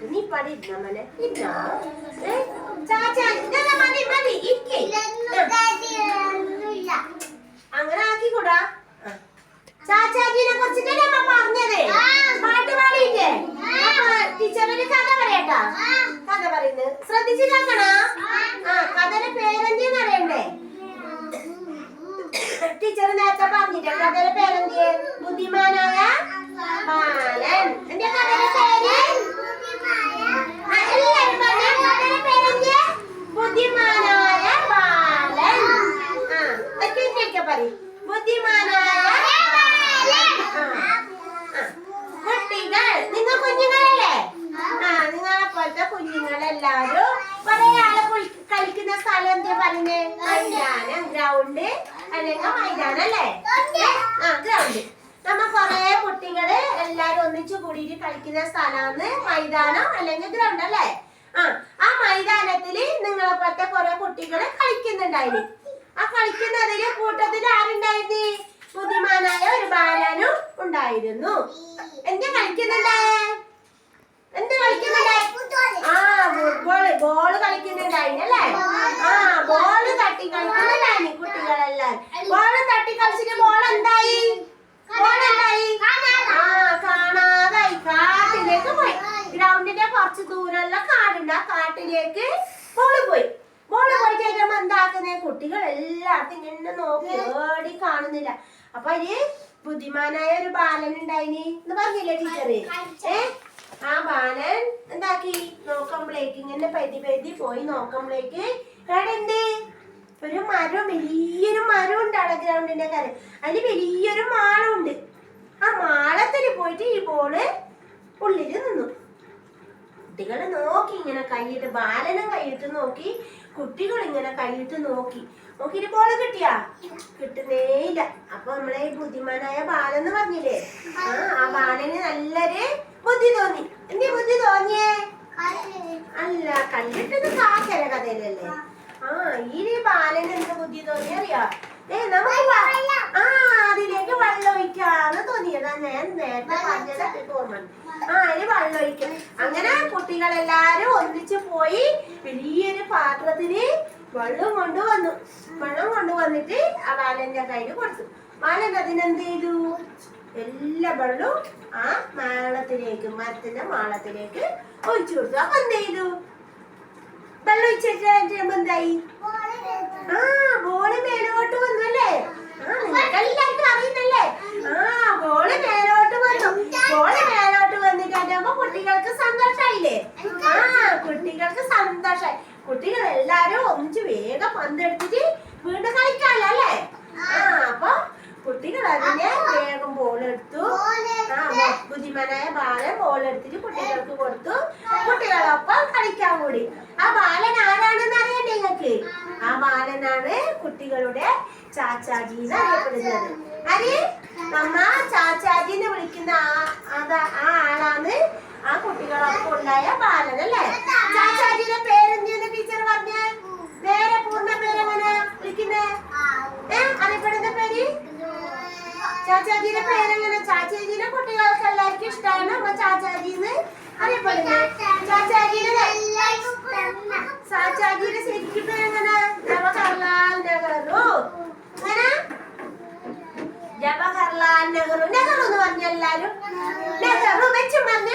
ഇരിക്കട്ടെ. നീ പടി ഇരുന്നാ മോനെ. അങ്ങനെ ആക്കിക്കൂടാ. ചാച്ചാജിനെ കുറിച്ചിട്ടല്ലേ അമ്മ പറഞ്ഞത്? പാട്ട് പാടിയില്ലേ? ടീച്ചറിന് കഥ പറയട്ടാ. കഥ പറയുന്നത്. ശ്രദ്ധിച്ചു കേൾക്കണ ആ കഥയുടെ പേരെന്തെന്ന് അറിയണ്ടേ? ടീച്ചർ നേരത്തെ പറഞ്ഞില്ലേ കഥയുടെ പേരെന്തിയെ? ബുദ്ധിമാനായ ബാലൻ. എന്റെ കഥയുടെ പേര് ആ, എല്ലാവരും പറഞ്ഞേ, കഥയുടെ പേരെന്തിയെ? ബുദ്ധിമാനായ ബാലൻ ആ ഒക്കെ ഇങ്ങനെയൊക്കെ പറയും ബുദ്ധിമാനായ ബാലൻ ആ, ആ. കുട്ടികൾ നിങ്ങൾ കുഞ്ഞുങ്ങളല്ലേ ആ നിങ്ങളെ പോലത്തെ കുഞ്ഞുങ്ങളെല്ലാരും കുറെ ആൾ കുളി- കളിക്കുന്ന സ്ഥലം എന്താ പറയുന്നേ മൈതാനം ഗ്രൗണ്ട് അല്ലെങ്കിൽ മൈതാനം ആ ഗ്രൗണ്ട് നമ്മ കൊറേ കുട്ടികൾ എല്ലാരും ഒന്നിച്ചു കൂടിയിട്ട് കളിക്കുന്ന സ്ഥലമാണ് മൈതാനം അല്ലെങ്കിൽ ഗ്രൗണ്ട് അല്ലേ? ആ ആ മൈതാനത്തിൽ നിങ്ങളെ പോലത്തെ കുറെ കുട്ടികൾ കളിക്കുന്നുണ്ടായിരുന്നു ആ കളിക്കുന്നതിൽ കൂട്ടത്തിൽ ആരുണ്ടായിരുന്നു ബുദ്ധിമാനായ ഒരു ബാലനും ഉണ്ടായിരുന്നു. എന്ത് കളിക്കുന്നുണ്ടായേ എന്താ കളിക്കുന്നുണ്ടായേ ആ ഫുട്ബോൾ ബോൾ കളിക്കുന്നുണ്ടായിരുന്നു അല്ലേ ആ ബോൾ തട്ടി കളിക്കുന്നുണ്ടായിരുന്നു കുട്ടികളെല്ലാം ബോൾ തട്ടി കളിച്ചിട്ട് ബോൾ എന്തായി ബോൾ എന്തായി ആ കാണാതായി കാട്ടിലേക്ക് പോയി ഗ്രൗണ്ടിന്റെ കുറച്ച് ദൂരമുള്ള കാടുണ്ട് ആ കാട്ടിലേക്ക് ബോൾ പോയി ബോൾ പോയി കഴിയുമ്പോ എന്താക്കുന്നേ കുട്ടികൾ എല്ലായിടത്തും ഇങ്ങനെ നോക്കി ഏടി കാണുന്നില്ല. അപ്പൊ അതിന് ബുദ്ധിമാനായ ഒരു ബാലൻ ഉണ്ടായിനി. എന്ന് പറഞ്ഞില്ലേ ടീച്ചറ്? ഏ? ആ ബാലൻ എന്താക്കി? നോക്കുമ്പോഴേക്ക് ഇങ്ങനെ പതി പതി പോയി നോക്കുമ്പോഴേക്ക് എവിടെയുണ്ട് ഒരു മരം വലിയൊരു മരം ഉണ്ട് അവിടെ ഗ്രൗണ്ടിന്റെ കാര്യം അതിന് വലിയൊരു മാളുണ്ട്. ആ മാളത്തിൽ പോയിട്ട് ഈ ബോൾ ഉള്ളിൽ നിന്നു. കുട്ടികൾ നോക്കി ഇങ്ങനെ കൈയിട്ട് ബാലനും കൈയിട്ട് നോക്കി കുട്ടികൾ ഇങ്ങനെ കൈയിട്ട് നോക്കി. നോക്കിയിട്ട് ബോൾ കിട്ടിയാ? കിട്ടുന്നേയില്ല. അപ്പൊ നമ്മളെ ബുദ്ധിമാനായ ബുദ്ധിമാനായ ബാലെന്ന് പറഞ്ഞില്ലേ? ആ ആ ബാലന് നല്ലൊരു ബുദ്ധി തോന്നി. എന്തി ബുദ്ധി തോന്നിയേ? അല്ല കണ്ടിട്ടത് കാക്കര കഥയിലല്ലേ? ആ ഈ ബാലന് എന്ത് ബുദ്ധി തോന്നി അറിയാ? ഏ നമുക്ക് ആ അതിലേക്ക് വെള്ളം ഒഴിക്കാന്ന് തോന്നിയതാ ഞാൻ നേരത്തെ പറഞ്ഞത് എനിക്ക് ആ അതിന് വെള്ളം ഒഴിക്കാം. അങ്ങനെ കുട്ടികളെല്ലാരും ഒന്നിച്ചു പോയി വലിയൊരു പാത്രത്തിന് വെള്ളം കൊണ്ടുവന്നു. വെള്ളം കൊണ്ടുവന്നിട്ട് ആ ബാലന്റെ കയ്യിൽ കൊടുത്തു. ബാലൻ അതിനെന്ത് ചെയ്തു? എല്ലാ വെള്ളവും ആ മാളത്തിലേക്ക് മരത്തിന്റെ മാളത്തിലേക്ക് ഒഴിച്ചു കൊടുത്തു. അപ്പൊ എന്ത് ചെയ്തു? വെള്ളം ഒഴിച്ചിട്ട് എന്തായി? സന്തോഷായി. കുട്ടികൾ എല്ലാരും ഒന്നിച്ച് വേഗം പന്തെടുത്തിട്ട് വീണ്ടും കളിക്കാല്ലോ അല്ലേ? ആ. അപ്പൊ കുട്ടികൾ അതിനെ വേഗം ബോളെടുത്തു ആ ബുദ്ധിമാനായ ബാലൻ ബോളെടുത്തിട്ട് കുട്ടികൾക്ക് കൊടുത്തു. കുട്ടികളൊപ്പം കളിക്കാൻ കൂടി. ആ ബാലൻ ആരാണെന്ന് അറിയണ്ടേ നിങ്ങൾക്ക്? ആ. ബാലനാണ് കുട്ടികളുടെ ചാച്ചാജി എന്ന് അറിയപ്പെടുന്നത്. അരി നമ്മ ചാച്ചാജി എന്ന് വിളിക്കുന്ന ആ ആളാണ് ആ കുട്ടികളൊപ്പം ഉണ്ടായ ബാലൻ അല്ലേ ചാച്ചാജിയുടെ പേരെന്തെന്ന് ടീച്ചർ പറഞ്ഞ നേരെ പൂർണ പേരെങ്ങനെ വിളിക്കുന്നേ ഏ അറിയപ്പെടുന്ന പേര് ചാച്ചാജിയുടെ പേരെങ്ങനെ ചാച്ചാജിയുടെ കുട്ടികൾക്ക് എല്ലാവർക്കും ഇഷ്ടമാണ് അപ്പൊ ചാച്ചാജിന്ന് അറിയപ്പെടുന്നത് ചാച്ചാജിയുടെ ചാച്ചാജിയുടെ ശരിക്കും പേരെങ്ങനെ ജവഹർലാൽ നെഹ്റു അങ്ങനെ ജവഹർലാൽ നെഹ്റു. നെഹ്റു എന്ന് പറഞ്ഞ എല്ലാരും. നെഹ്റു വെച്ചും പറഞ്ഞ